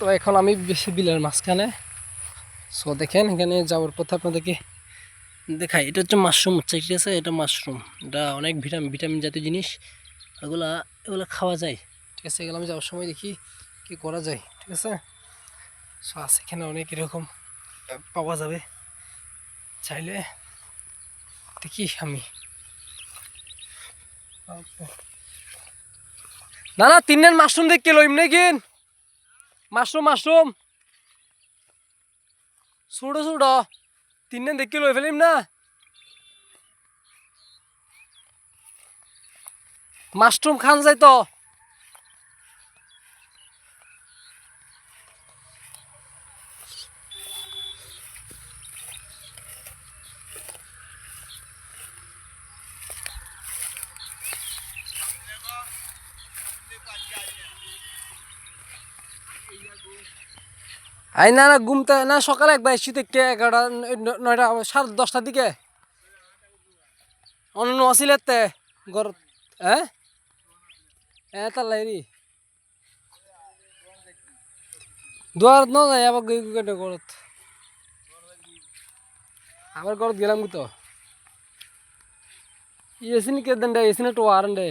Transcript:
তো এখন আমি বেশি বিলের মাঝখানে। সো দেখেন, এখানে যাওয়ার পথে আপনাদেরকে দেখাই। এটা হচ্ছে মাশরুম হচ্ছে ঠিক আছে? এটা মাশরুম। এটা অনেক ভিটামিন ভিটামিন জাতীয় জিনিস। এগুলা, এগুলো খাওয়া যায়। ঠিক আছে? এগুলো আমি যাওয়ার সময় দেখি কি করা যায়। ঠিক আছে? সো আছে এখানে অনেক এরকম পাওয়া যাবে। চাইলে দেখি আমি। না না তিনের মাশরুম দেখতে লইম নাকি মাশরুম মাশরুম। ছোটো ছোটো তিনদিন দেখি লই ফেলিম না। মাশরুম খান যাই তো। আই না না ঘুমতে না, সকালে একবার এসছি থেকে এগারোটা নয়টা, সাড়ে দশটার দিকে। অন্য আছিল তে, ঘর হ্যাঁ? হ্যাঁ তার লাইরি দুয়ারত ন যাই আবার গই গই ঘরত। আবার ঘরত গেলাম তো? এসি নি কেদেন দে, এসি না তো আরন দে।